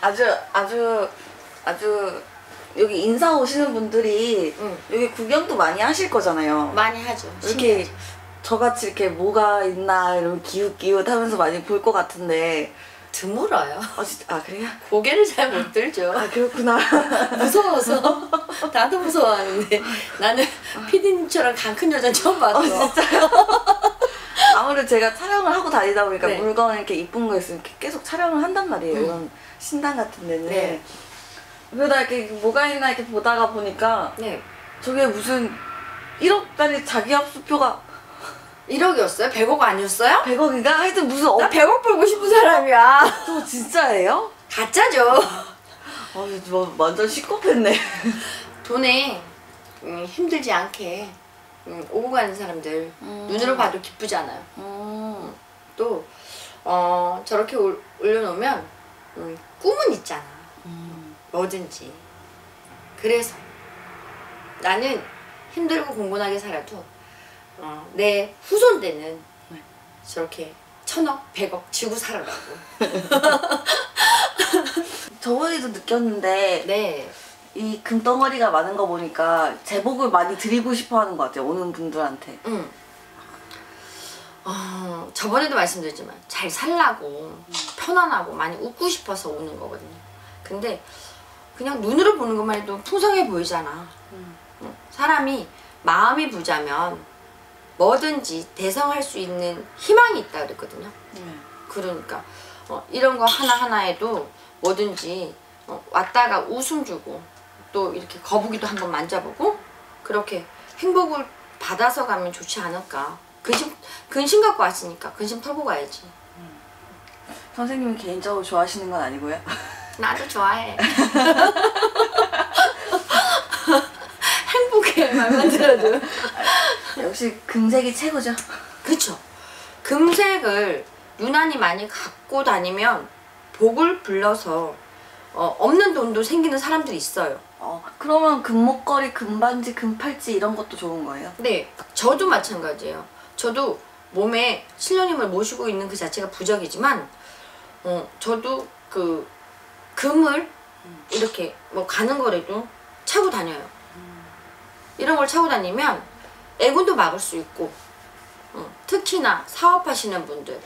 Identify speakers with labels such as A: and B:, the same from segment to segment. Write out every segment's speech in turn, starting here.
A: 아주 아주 아주 여기 인사 오시는 분들이
B: 응.
A: 여기 구경도 많이 하실 거잖아요.
B: 많이 하죠.
A: 이렇게
B: 신기하죠.
A: 저같이 이렇게 뭐가 있나 이러면 기웃기웃 하면서 많이 볼 것 같은데
B: 드물어요.
A: 아 진짜 아 그래요?
B: 고개를 잘 못 들죠.
A: 아 그렇구나.
B: 무서워서 다들 무서워하는데 나는 피디님처럼 강 큰 여자 처음 봤어.
A: 어 진짜요? 아무래도 제가 촬영을 하고 다니다 보니까
B: 네.
A: 물건 이렇게 이쁜 거 있으면 이렇게 계속 촬영을 한단 말이에요.
B: 음.
A: 이런 신당 같은 데는.
B: 네.
A: 그러다 이렇게 뭐가 있나 이렇게 보다가 보니까
B: 네.
A: 저게 무슨 1억짜리 자기 합수표가
B: 1억이었어요? 100억 아니었어요?
A: 100억인가? 하여튼 무슨 억,
B: 나 100억 벌고 싶은 사람이야.
A: 저 진짜예요?
B: 가짜죠.
A: 아, 저 완전 시커했네.
B: 돈에 음, 힘들지 않게 음, 오고 가는 사람들
A: 음.
B: 눈으로 봐도 기쁘잖아요.
A: 음.
B: 또 어, 저렇게 올, 올려놓으면 음, 꿈은 있잖아.
A: 음.
B: 뭐든지. 그래서 나는 힘들고 공곤하게 살아도 어, 내 후손 때는
A: 네.
B: 저렇게 천억, 백억 지고 살아라고.
A: 저번에도 느꼈는데
B: 네.
A: 이 금덩어리가 많은 거 보니까 제복을 많이 드리고 싶어 하는 것 같아요. 오는 분들한테.
B: 음. 어, 저번에도 말씀드렸지만 잘 살라고 편안하고 많이 웃고 싶어서 오는 거거든요. 근데 그냥 눈으로 보는 것만 해도 풍성해 보이잖아. 응. 사람이 마음이 부자면 뭐든지 대성할 수 있는 희망이 있다 그랬거든요.
A: 네.
B: 그러니까 어, 이런 거 하나 하나에도 뭐든지 어, 왔다가 웃음 주고 또 이렇게 거북이도 한번 만져보고 그렇게 행복을 받아서 가면 좋지 않을까. 근심 근심 갖고 왔으니까 근심 털고 가야지.
A: 선생님은 개인적으로 좋아하시는 건 아니고요.
B: 나도 좋아해. 행복해 말만 들어도.
A: 역시 금색이 최고죠.
B: 그쵸. 금색을 유난히 많이 갖고 다니면 복을 불러서 어, 없는 돈도 생기는 사람들이 있어요.
A: 어, 그러면 금목걸이, 금반지, 금팔찌 이런 것도 좋은 거예요?
B: 네, 저도 마찬가지예요. 저도 몸에 신령님을 모시고 있는 그 자체가 부적이지만, 어, 저도 그 금을 이렇게 뭐 가는 거라도 차고 다녀요. 이런 걸 차고 다니면 애군도 막을 수 있고, 어, 특히나 사업하시는 분들,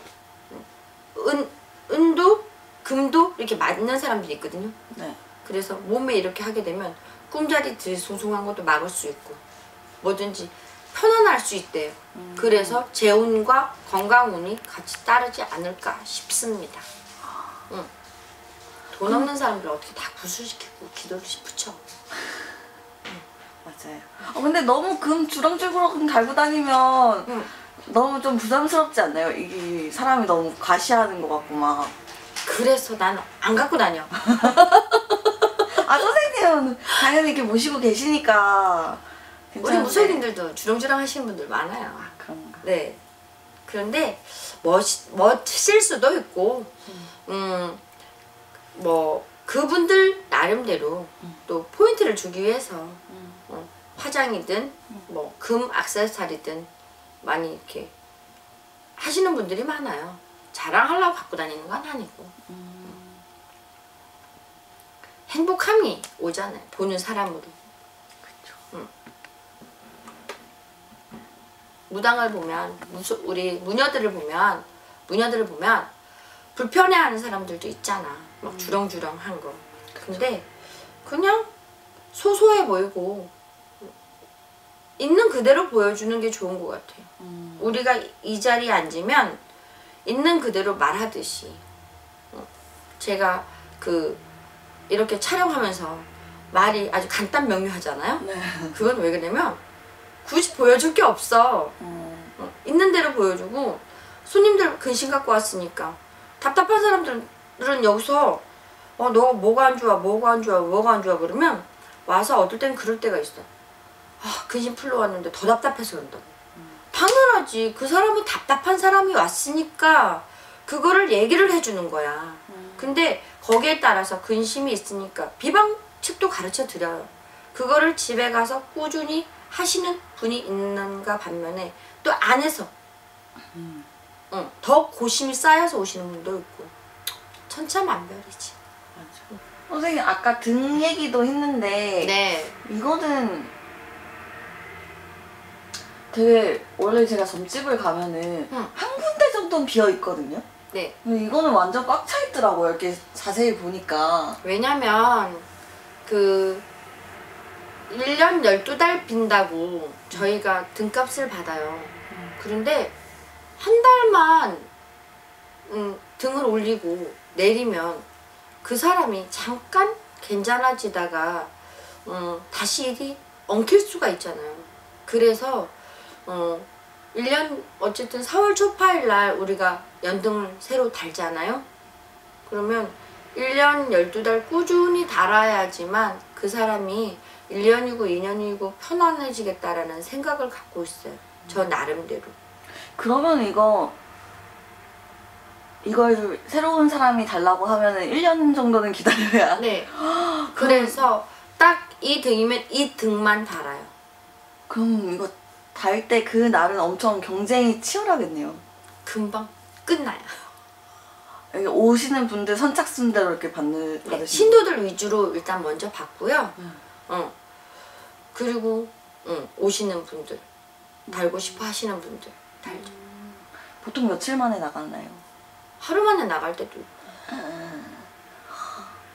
B: 어, 은, 은도, 금도 이렇게 맞는 사람들이 있거든요.
A: 네.
B: 그래서 몸에 이렇게 하게 되면 꿈자리 들숭숭한 것도 막을 수 있고 뭐든지 편안할 수 있대요. 그래서 재운과 건강운이 같이 따르지 않을까 싶습니다. 응. 돈 없는 사람들 어떻게 다 구슬시키고 기도를 붙여.
A: 맞아요. 어, 근데 너무 금 주렁주렁 달고 다니면
B: 응.
A: 너무 좀 부담스럽지 않나요? 이게 사람이 너무 과시하는 것 같고 막.
B: 그래서 난 안 갖고 다녀.
A: 아 선생님은 당연히 이렇게 모시고 계시니까
B: 우리
A: 괜찮은데.
B: 무속인들도 주렁주렁 하시는 분들 많아요.
A: 아 그런가.
B: 네. 그런데 멋 멋질 수도 있고, 음, 뭐 그분들 나름대로 또 포인트를 주기 위해서 어, 화장이든 뭐금 액세서리든 많이 이렇게 하시는 분들이 많아요. 자랑하려고 갖고 다니는 건 아니고. 행복함이 오잖아요. 보는 사람으로.
A: 그쵸.
B: 무당을 보면 무수, 우리 무녀들을 보면 무녀들을 보면 불편해하는 사람들도 있잖아. 막 주렁주렁한 거. 근데 그냥 소소해 보이고 있는 그대로 보여주는 게 좋은 것 같아요.
A: 음.
B: 우리가 이 자리에 앉으면 있는 그대로 말하듯이 어, 제가 그 이렇게 촬영하면서 말이 아주 간단 명료하잖아요.
A: 네.
B: 그건 왜 그러냐면 굳이 보여줄 게 없어.
A: 음.
B: 어, 있는 대로 보여주고 손님들 근심 갖고 왔으니까 답답한 사람들은 여기서 어 너 뭐가 안 좋아 뭐가 안 좋아 뭐가 안 좋아 그러면 와서 어떨 땐 그럴 때가 있어 아 근심 풀러 왔는데 더 답답해서 그런다고 당연하지 그 사람은 답답한 사람이 왔으니까 그거를 얘기를 해주는 거야 근데 거기에 따라서 근심이 있으니까 비방측도 가르쳐 드려요 그거를 집에 가서 꾸준히 하시는 분이 있는가 반면에 또 안에서 응, 더 고심이 쌓여서 오시는 분도 있고 천차만별이지.
A: 선생님 아까 등 얘기도 했는데
B: 네.
A: 이거는 되게 원래 제가 점집을 가면은
B: 응.
A: 한 군데 정도는 비어 있거든요.
B: 네.
A: 근데 이거는 완전 꽉 차 있더라고요. 이렇게 자세히 보니까.
B: 왜냐면 그 1년 12달 빈다고 저희가 등값을 받아요. 그런데 한 달만 음, 등을 올리고 내리면 그 사람이 잠깐 괜찮아지다가 음, 다시 일이 엉킬 수가 있잖아요. 그래서 어, 1년 어쨌든 4월 초파일 날 우리가 연등을 새로 달잖아요. 그러면 1년 12달 꾸준히 달아야지만 그 사람이 1년이고 2년이고 편안해지겠다라는 생각을 갖고 있어요. 저 나름대로.
A: 그러면 이거 이걸 새로운 사람이 달라고 하면은 1년 정도는 기다려야.
B: 네. 그래서 딱 이 등이면 이 등만 달아요.
A: 그럼 이거 달 때 그 날은 엄청 경쟁이 치열하겠네요.
B: 금방 끝나요.
A: 여기 오시는 분들 선착순대로 이렇게 받는
B: 네, 신도들 위주로 일단 먼저 받고요.
A: 음.
B: 어. 그리고 응, 오시는 분들 달고 싶어 하시는 분들 달죠.
A: 보통 며칠 만에 나갔나요?
B: 하루 만에 나갈 때도 있고.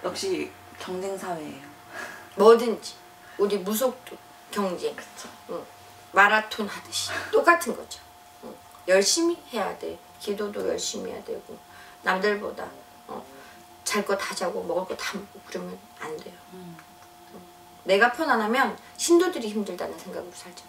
A: 역시 경쟁 사회예요.
B: 뭐든지 우리 무속도 경쟁. 응. 마라톤 하듯이 똑같은 거죠 응. 열심히 해야 돼 기도도 열심히 해야 되고 남들보다 어, 잘거 다 자고 먹을 거 다 먹고 그러면 안 돼요 응. 내가 편안하면 신도들이 힘들다는 생각으로 살죠